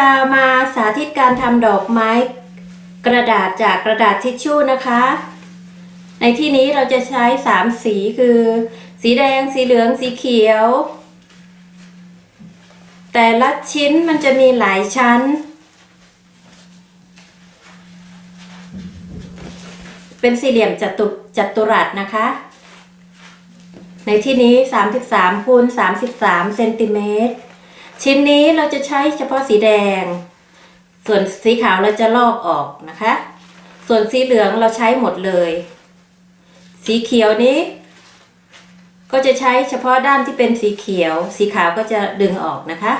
จะมาสาธิตการทำดอกไม้กระดาษจากกระดาษทิชชู่นะคะ ในที่นี้เราจะใช้สามสีคือ สีแดง สีเหลือง สีเขียว แต่ละชิ้นมันจะมีหลายชั้น เป็นสี่เหลี่ยมจัตุจัตุรัสนะคะ ในที่นี้ 33คูณ33เซนติเมตร ชิ้นนี้เราจะใช้เฉพาะสีแดง ส่วนสีขาวเราจะลอกออกนะคะ ส่วนสีเหลืองเราใช้หมดเลย สีเขียวนี้ ก็จะใช้เฉพาะด้านที่เป็นสีเขียว สีขาวก็จะดึงออกนะคะ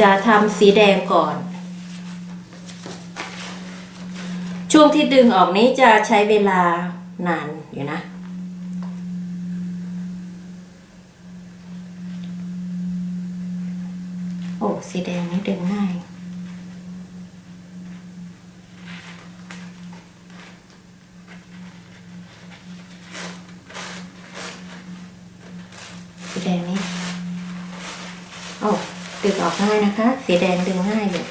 จะทำสีแดงก่อน ช่วงที่ดึงออกนี้จะใช้เวลานานอยู่นะ โอ้สีแดงนี่ดึงง่ายสีแดงนี่โอ้ดึงออกง่ายนะคะ สีแดงดึงง่ายเลย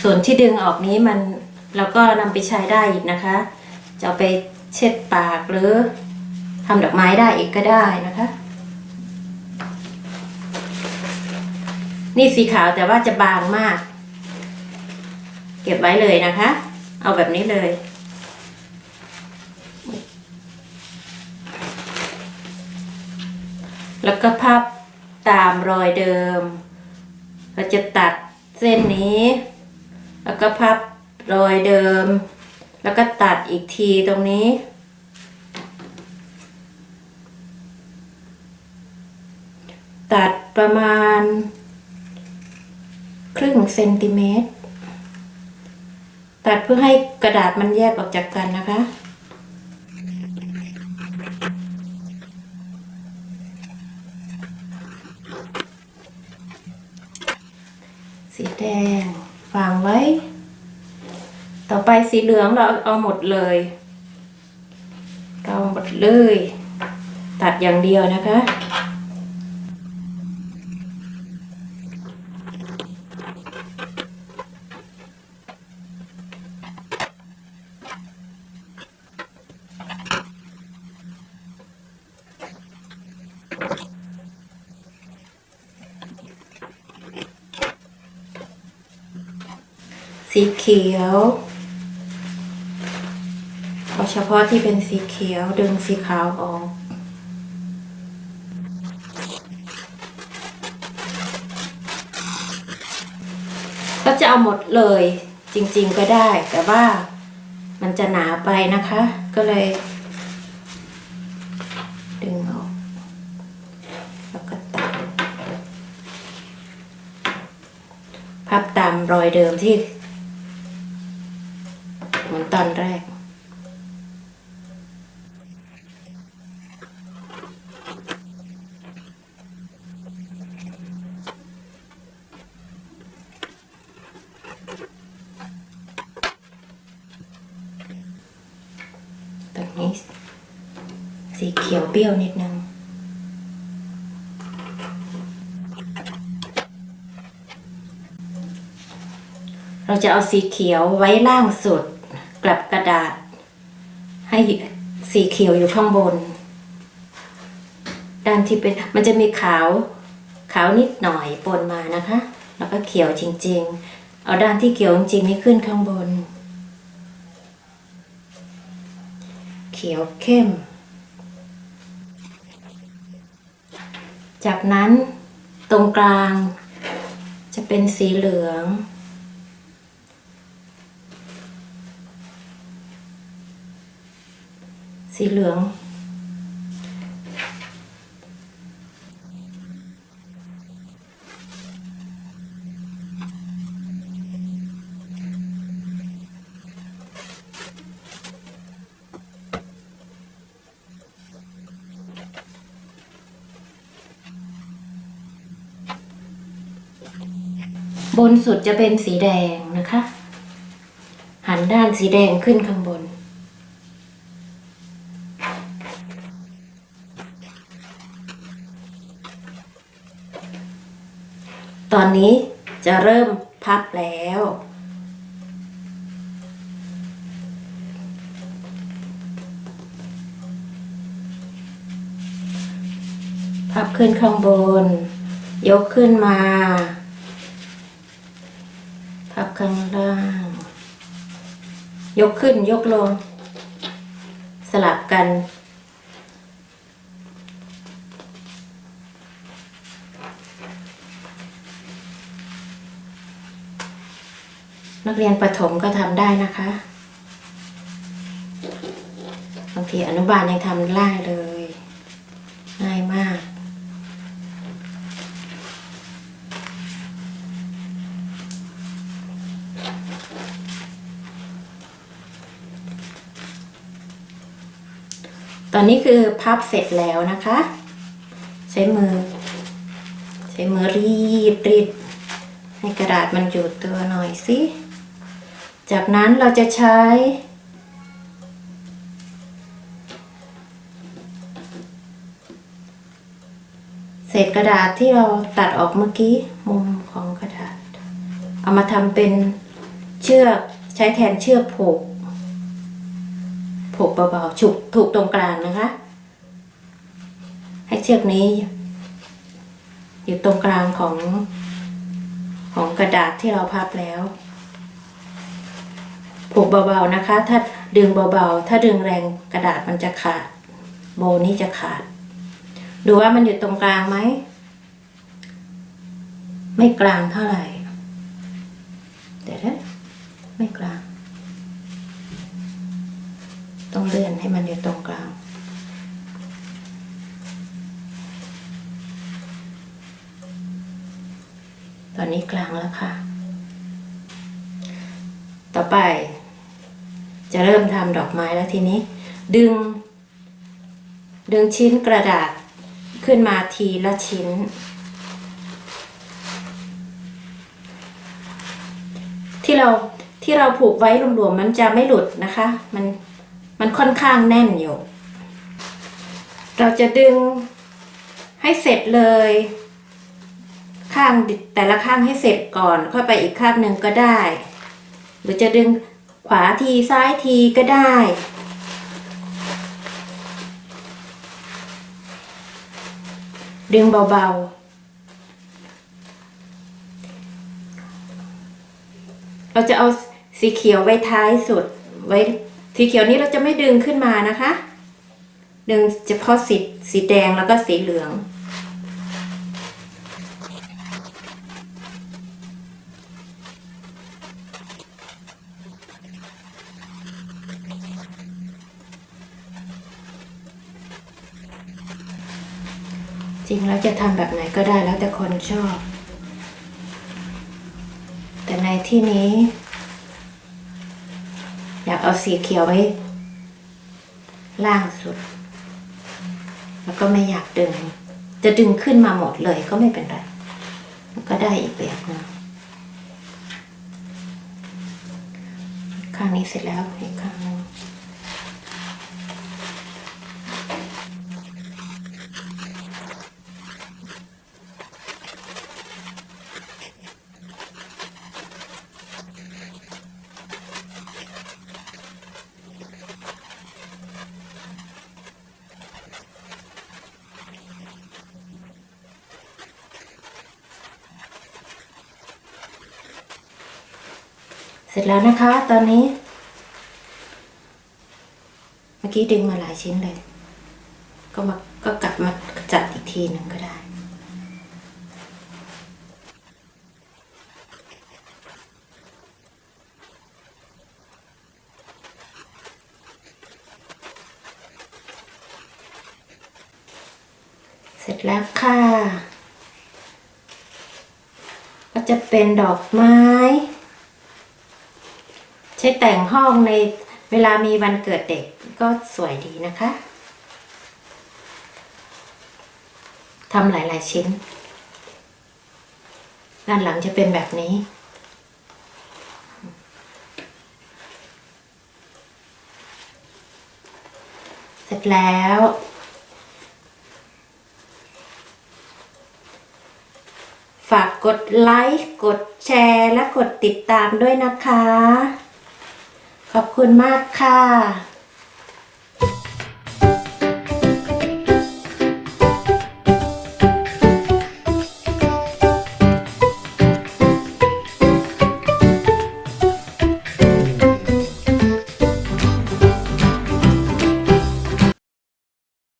ส่วนที่ดึงออกนี้มันเราก็นำไปใช้ได้อีกนะคะ จะเอาไปเช็ดปากหรือทำดอกไม้ได้อีกก็ได้นะคะ นี่สีขาวแต่ว่าจะบางมาก เก็บไว้เลยนะคะ เอาแบบนี้เลย แล้วก็พับตามรอยเดิม เราจะตัดเส้นนี้ แล้วก็พับรอยเดิม แล้วก็ตัดอีกทีตรงนี้ตัดประมาณ ครึ่งเซนติเมตร ตัดเพื่อให้กระดาษมันแยกออกจากกันนะคะ สีแดงวางไว้ ต่อไปสีเหลืองเราเอาหมดเลย เราหมดเลย ตัดอย่างเดียวนะคะ สีเขียวเอาเฉพาะที่เป็นสีเขียวดึงสีขาวออกก็จะเอาหมดเลยจริงๆก็ได้ แต่ว่ามันจะหนาไปนะคะ ก็เลย ดึงออก แล้วก็ตัดพับตามรอยเดิมที่ ตอนแรกตรงนี้ สีเขียวเปรี้ยวนิดนึงเราจะเอาสีเขียวไว้ล่างสุด กลับกระดาษ ให้สีเขียวอยู่ข้างบน ด้านที่เป็นมันจะมีขาวขาวนิดหน่อยปนมานะคะ แล้วก็เขียวจริง ๆ เอาด้านที่เขียวจริงๆนี่ขึ้นข้างบน เขียวเข้ม จากนั้นตรงกลางจะเป็นสีเหลือง สีเหลือง บนสุดจะเป็นสีแดงนะคะ หันด้านสีแดงขึ้นข้างบน ตอนนี้จะเริ่มพับแล้ว พับขึ้นข้างบน ยกขึ้นมา พับข้างล่าง ยกขึ้นยกลง สลับกัน นักเรียนประถมก็ทำได้นะคะ บางทีอนุบาลยังทำได้เลย ง่ายมากตอนนี้คือพับเสร็จแล้วนะคะ ใช้มือ ใช้มือรีดรีดให้กระดาษมันอยู่ตัวหน่อยสิ จากนั้นเราจะใช้ เศษกระดาษที่เราตัดออกเมื่อกี้มุมของกระดาษ เอามาทำเป็นเชือกใช้แทนเชือกผูกผูกเบาๆฉุกถูกตรงกลางนะคะ ให้เชือกนี้ อยู่ตรงกลางของของกระดาษที่เราพับแล้ว ผูกเบาๆนะคะ ถ้าดึงเบาๆ ถ้าดึงแรงกระดาษมันจะขาด โบนี้จะขาด ดูว่ามันอยู่ตรงกลางไหม ไม่กลางเท่าไหร่ เดี๋ยวนะไม่กลาง ต้องเลื่อนให้มันอยู่ตรงกลางตอนนี้กลางแล้วค่ะ ต่อไป จะเริ่มทำดอกไม้แล้วทีนี้ ดึง ดึงชิ้นกระดาษขึ้นมาทีละชิ้น ที่เราที่เราผูกไว้รวมๆมันจะไม่หลุดนะคะ มันมันค่อนข้างแน่นอยู่ เราจะดึงให้เสร็จเลย ข้างแต่ละข้างให้เสร็จก่อน ค่อยไปอีกข้างหนึ่งก็ได้ หรือจะดึง ขวาทีซ้ายทีก็ได้ ดึงเบาๆ เราจะเอาสีเขียวไว้ท้ายสุดไว้สีเขียวนี้เราจะไม่ดึงขึ้นมานะคะ ดึงเฉพาะสีสีแดงแล้วก็สีเหลือง จริงแล้วจะทำแบบไหนก็ได้แล้วแต่คนชอบ แต่ในที่นี้ อยากเอาสีเขียวไว้ ล่างสุด แล้วก็ไม่อยากดึง จะดึงขึ้นมาหมดเลยก็ไม่เป็นไร ก็ได้อีกแบบหนึงข้างนี้เสร็จแล้วอีกข้าง สร็จแล้วนะคะ ตอนนี้ เมื่อกี้ดึงมาหลายชิ้นเลย ก็มาก็กลับมาจัดอีกทีหนึ่งก็ได้เสร็จแล้วค่ะ ก็จะเป็นดอกไม้ ช้แต่งห้องในเวลามีวันเกิดเด็กก็สวยดีนะคะทำหลาย ๆ ชิ้น ด้านหลังจะเป็นแบบนี้ เสร็จแล้วฝากกดไลค์ กดแชร์ และกดติดตามด้วยนะคะ ขอบคุณมากค่ะ